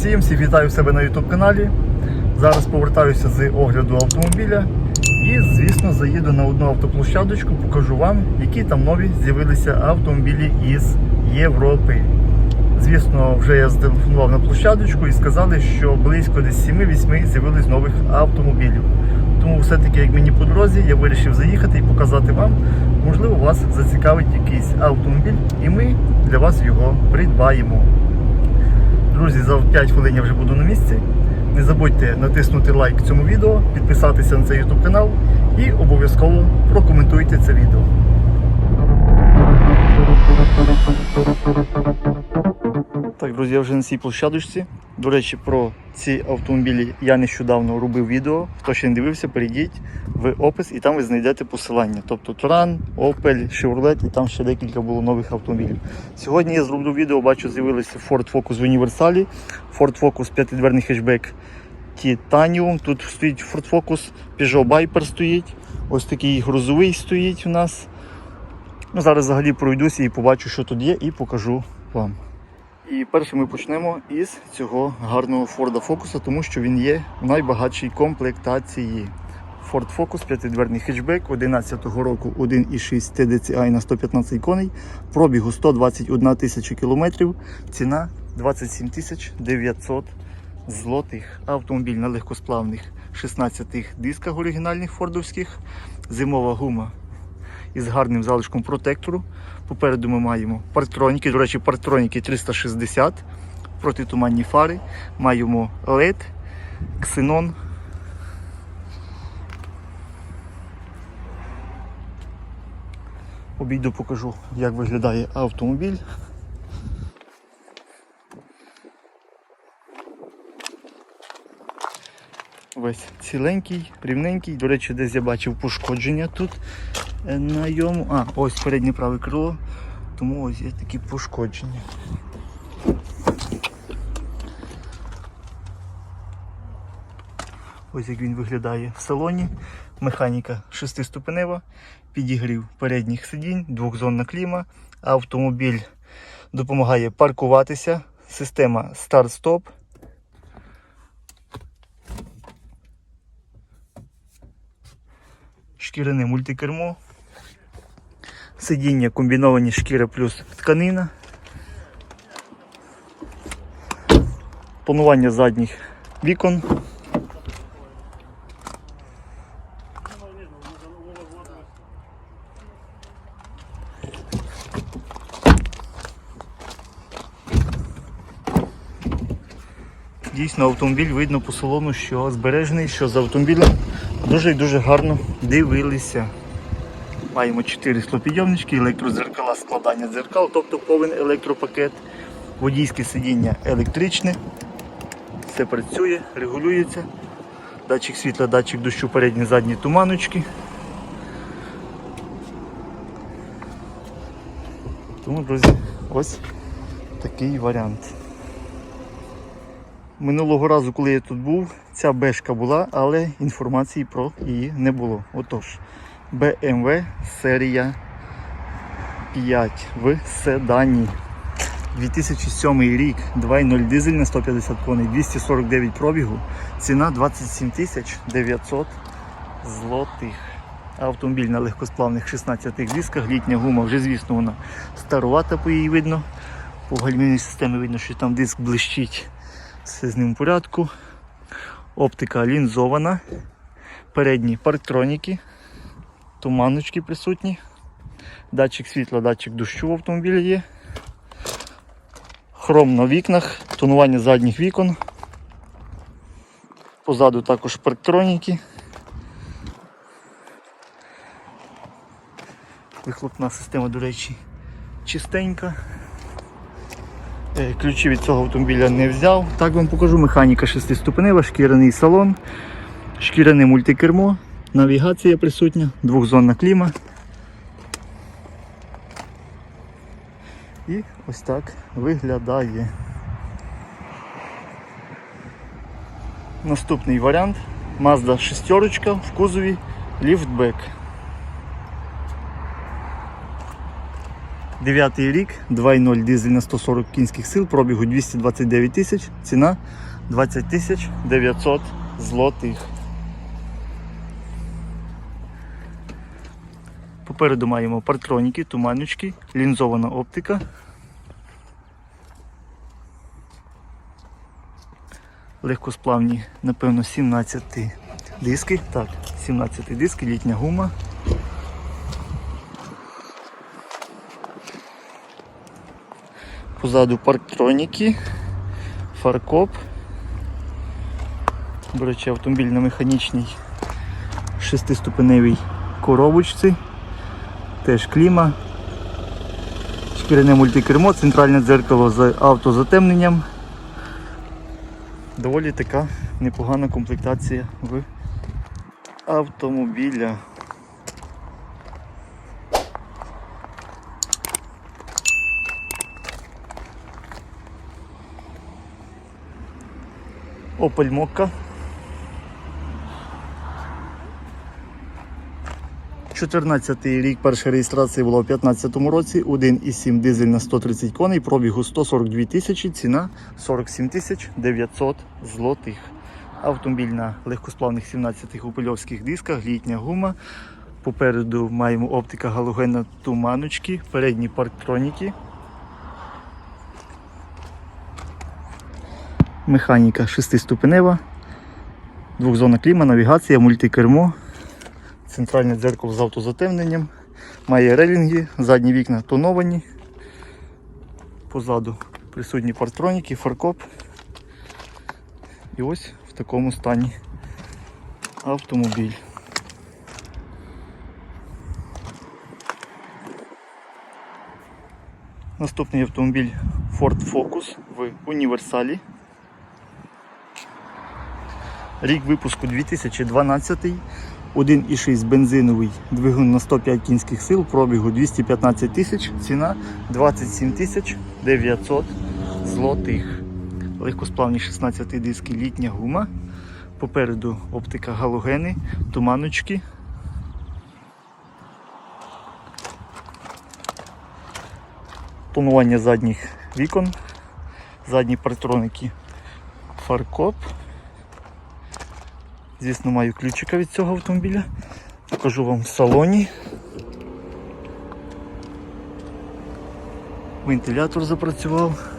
Всім! Всіх вітаю себе на YouTube каналі. Зараз повертаюся з огляду автомобіля і, звісно, заїду на одну автоплощадочку, покажу вам, які там нові з'явилися автомобілі із Європи. Звісно, вже я зателефонував на площадочку і сказали, що близько десь 7-8 з'явились нових автомобілів. Тому все-таки, як мені по дорозі, я вирішив заїхати і показати вам. Можливо, вас зацікавить якийсь автомобіль, і ми для вас його придбаємо. Друзі, за 5 хвилин я вже буду на місці. Не забудьте натиснути лайк цьому відео, підписатися на цей YouTube канал і обов'язково прокоментуйте це відео. Так, друзі, я вже на цій площадочці. До речі, про ці автомобілі я нещодавно робив відео. Хто ще не дивився, перейдіть в опис і там ви знайдете посилання. Тобто Туран, Opel, Chevrolet і там ще декілька було нових автомобілів. Сьогодні я зроблю відео, бачу, з'явилися Ford Focus в універсалі, Ford Focus п'ятидверний хетчбек Titanium. Тут стоїть Ford Focus, Peugeot Viper стоїть. Ось такий грузовий стоїть у нас. Ну, Зараз взагалі пройдуся і побачу, що тут є, і покажу вам. І перше ми почнемо із цього гарного Ford Focus, тому що він є в найбагатшій комплектації. Ford Focus, п'ятидверний хетчбек 11-го року 1,6 TDCi на 115 коней, пробігу 121 тисяча кілометрів, ціна 27 тисяч 900 злотих. Автомобіль на легкосплавних 16 дисках оригінальних фордовських, зимова гума із гарним залишком протектору. Попереду ми маємо парктроніки, до речі, парктроніки 360, протитуманні фари, маємо LED, ксенон. Обійду покажу, як виглядає автомобіль. Весь ціленький, рівненький. До речі, десь я бачив пошкодження тут е, на йому. А, ось переднє праве крило, тому ось є такі пошкодження. Ось як він виглядає в салоні. Механіка шестиступенева, підігрів передніх сидінь, двохзонна кліма. Автомобіль допомагає паркуватися. Система старт-стоп. Шкіряне мультикермо, сидіння комбіновані шкіра плюс тканина, Панування задніх вікон. Дійсно, автомобіль видно по салону, що збережений, що з автомобілем дуже і дуже гарно дивилися. Маємо 4 склопідйомнички, електрозеркала, складання дзеркал, тобто повен електропакет, водійське сидіння електричне, все працює, регулюється. Датчик світла, датчик дощу, передні задні туманочки. Тому, друзі, ось такий варіант. Минулого разу, коли я тут був, ця бешка була, але інформації про її не було. Отож, BMW серія 5 в седані. 2007 рік, 2.0 дизель на 150 коней, 249 пробігу, ціна 27 тисяч 900 злотих. Автомобіль на легкосплавних 16 дисках, літня гума, вже звісно вона старувата по її видно. По гальмівній системі видно, що там диск блищить. Все з ним в порядку. Оптика лінзована. Передні парктроніки, туманочки присутні. Датчик світла, датчик дощу в автомобілі є. Хром на вікнах, тонування задніх вікон. Позаду також парктроніки. Вихлопна система, до речі, чистенька. Е, Ключі від цього автомобіля не взяв. Так вам покажу. Механіка шестиступенева, шкіряний салон, шкіряне мультикермо, навігація присутня, двохзонна кліма. І ось так виглядає. Наступний варіант Mazda шестерочка в кузові ліфтбек. Дев'ятий рік, 2.0 дизель на 140 кінських сил, пробігу 229 тисяч, ціна 20 тисяч 900 злотих. Попереду маємо партроніки, туманочки, лінзована оптика. Легкосплавні, напевно, 17 диски. Так, 17 диски, літня гума. Позаду парктроніки, фаркоп. До речі, автомобіль на механічній шестиступеневій коробочці. Теж кліма. Шкіряне мультикермо, центральне дзеркало з автозатемненням. Доволі така непогана комплектація в автомобіля. Opel Mokka. 14 рік перша реєстрація була у 2015 році, 1,7 дизель на 130 коней, пробігу 142 тисячі, ціна 47 тисяч 900 злотих. Автомобіль на легкосплавних 17 гупельовських дисках, літня гума. Попереду маємо оптика галогенна туманочки, передні парктроніки. Механіка шестиступенева, двохзонна кліма, навігація, мультикермо, центральне дзеркало з автозатемненням, має релінги, задні вікна тоновані. Позаду присутні партроніки, фаркоп. І ось в такому стані автомобіль. Наступний автомобіль Ford Focus в універсалі. Рік випуску 2012, 1,6 бензиновий двигун на 105 кінських сил, пробігу 215 тисяч, ціна 27 тисяч 900 злотих. Легкосплавні 16 диски, літня гума. Попереду оптика галогени, туманочки. Тонування задніх вікон, задні партроники фаркоп. Звісно, маю ключика від цього автомобіля. Покажу вам в салоні. Вентилятор запрацював.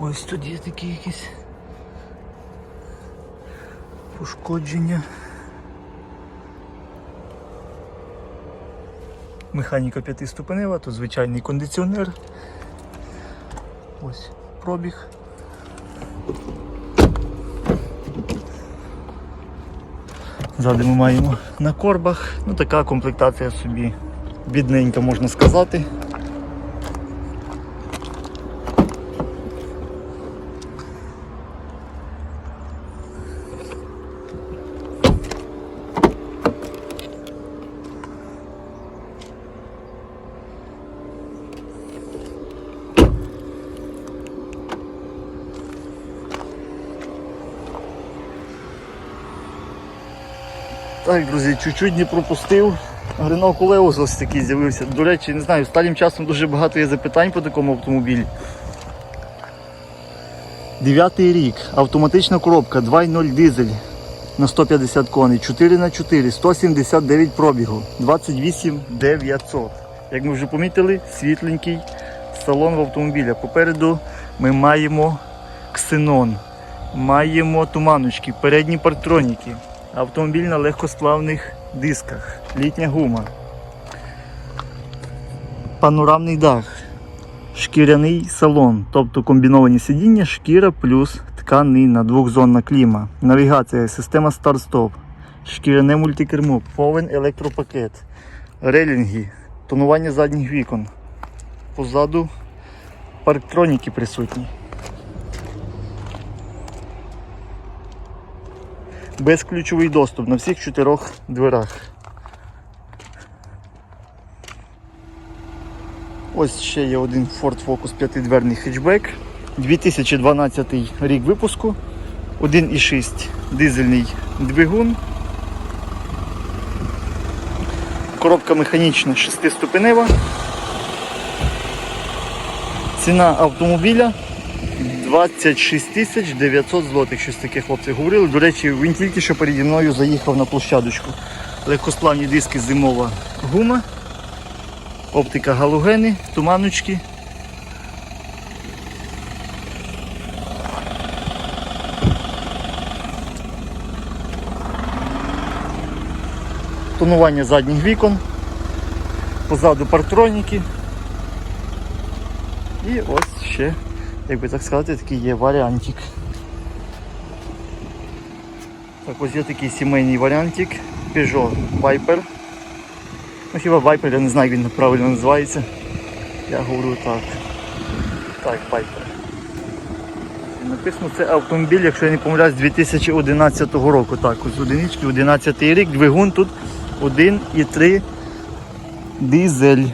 Ось тут є такі якісь пошкодження. Механіка п'ятиступенева, тут звичайний кондиціонер. Ось пробіг. Ззаду ми маємо на корбах. Ну така комплектація собі бідненька можна сказати. Так, друзі, чуть-чуть не пропустив. Рено Кулеус ось такий з'явився. До речі, не знаю, останнім часом дуже багато є запитань по такому автомобілі. Дев'ятий рік, автоматична коробка, 2.0 дизель на 150 коней, 4х4, 179 пробігу, 28 900. Як ми вже помітили, світленький салон в автомобіля. Попереду ми маємо ксенон, маємо туманочки, передні партроніки. Автомобіль на легкосплавних дисках, літня гума, панорамний дах, шкіряний салон, тобто комбіновані сидіння, шкіра плюс тканина, двохзонна кліма, навігація, система старт-стоп, шкіряне мультикермо, повен електропакет, релінги, тонування задніх вікон. Позаду парктроніки присутні. Безключовий доступ на всіх чотирьох дверах. Ось ще є один Ford Focus п'ятидверний хетчбек. 2012 рік випуску. 1,6 дизельний двигун. коробка механічна 6-ступенева. Ціна автомобіля 26 тисяч 900 злотих, щось таке хлопці говорили. До речі, він тільки що переді мною заїхав на площадочку. Легкосплавні диски зимова гума, оптика галогени, туманочки. Тонування задніх вікон, позаду партроніки. І ось ще, як би так сказати, такий є варіантик. Так, ось є такий сімейний варіантик Peugeot Viper. Ну хіба Viper, я не знаю, як він правильно називається. Я говорю так. Так, Viper. Написано це автомобіль, якщо я не помиляюсь, 2011 року. Так, ось одинички, 11 рік, двигун тут 1,3 дизель.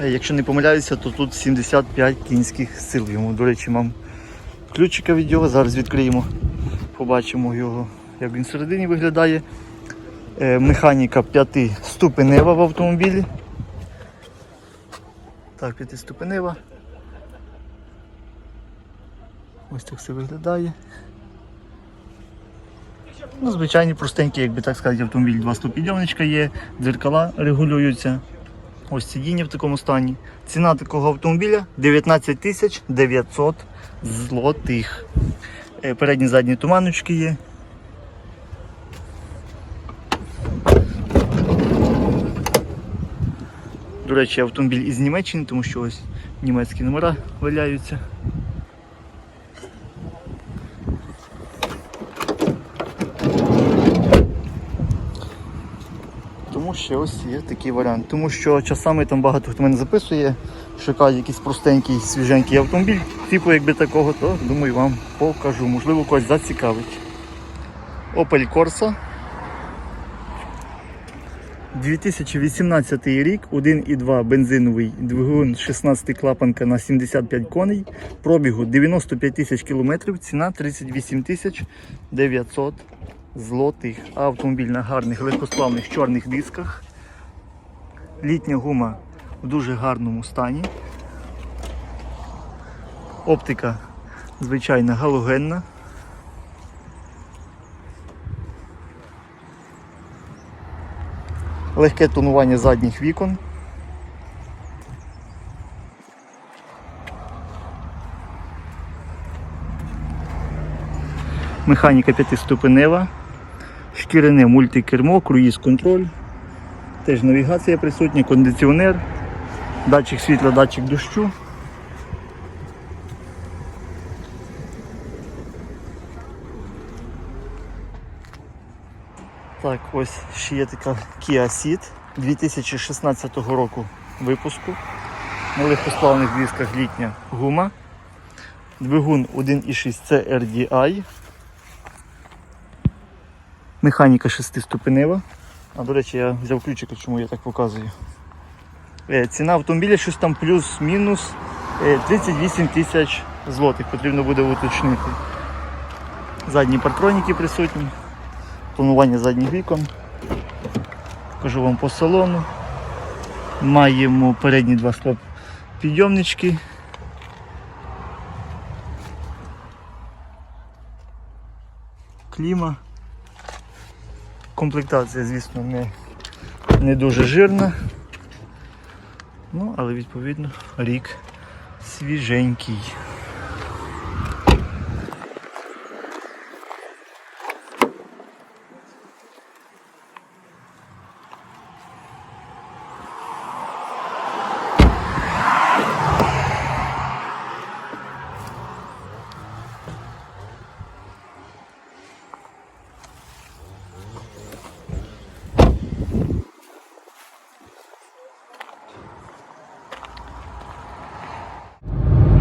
Е, Якщо не помиляюся, то тут 75 кінських сил йому. До речі, мам ключика від його. Зараз відкриємо, побачимо його, як він всередині виглядає. Е, Механіка 5 ступенева в автомобілі. Так, 5 ступенева. Ось так все виглядає. Ну, звичайні простенький, як би так сказати, автомобіль, два ступідйомничка є, дзеркала регулюються. Ось сидіння в такому стані. Ціна такого автомобіля 19 тисяч 900 злотих. Е, Передні задні туманочки є. До речі, автомобіль із Німеччини, тому що ось німецькі номера валяються. Що ось є такий варіант. Тому що часами там багато хто мене записує, шукає якийсь простенький, свіженький автомобіль, типу якби такого, то думаю вам покажу. Можливо, когось зацікавить. Opel Corsa. 2018 рік, 1,2 бензиновий двигун 16 клапанка на 75 коней, пробігу 95 тисяч кілометрів, ціна 38 тисяч 900 злотих. Автомобіль на гарних легкосплавних чорних дисках. Літня гума в дуже гарному стані. Оптика звичайна галогенна. Легке тонування задніх вікон. Механіка п'ятиступенева, шкіряне мультикермо, круїз контроль, теж навігація присутня, кондиціонер, датчик світла, датчик дощу. Так, ось ще є така Kia Ceed 2016 року випуску. На легкосплавних дисках літня гума. Двигун 1.6 CRDI. Механіка 6-ступенева. А до речі, я взяв ключика, чому я так показую. Е, Ціна автомобіля щось там плюс-мінус е, 38 тисяч злотих, потрібно буде уточнити. Задні партроніки присутні, тонування задніх вікон. Покажу вам по салону. Маємо передні два стоп підйомнички. Кліма. Комплектація, звісно, не, не дуже жирна. Ну, але відповідно рік свіженький.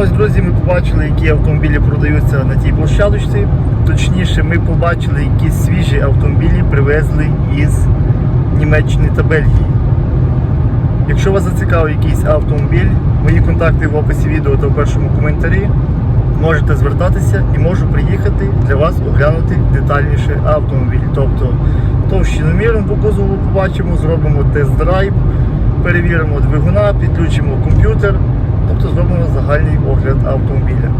Ось, друзі, ми побачили, які автомобілі продаються на тій площадочці. Точніше, ми побачили, які свіжі автомобілі привезли із Німеччини та Бельгії. Якщо вас зацікавив якийсь автомобіль, мої контакти в описі відео та в першому коментарі. Можете звертатися і можу приїхати для вас оглянути детальніше автомобіль. Тобто товщиноміром по кузову побачимо, зробимо тест-драйв, перевіримо двигуна, підключимо комп'ютер, тобто зробимо загальний огляд автомобіля.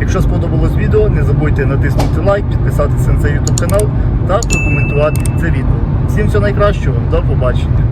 Якщо сподобалось відео, не забудьте натиснути лайк, підписатися на цей YouTube канал та прокоментувати це відео. Всім всього найкращого, до побачення.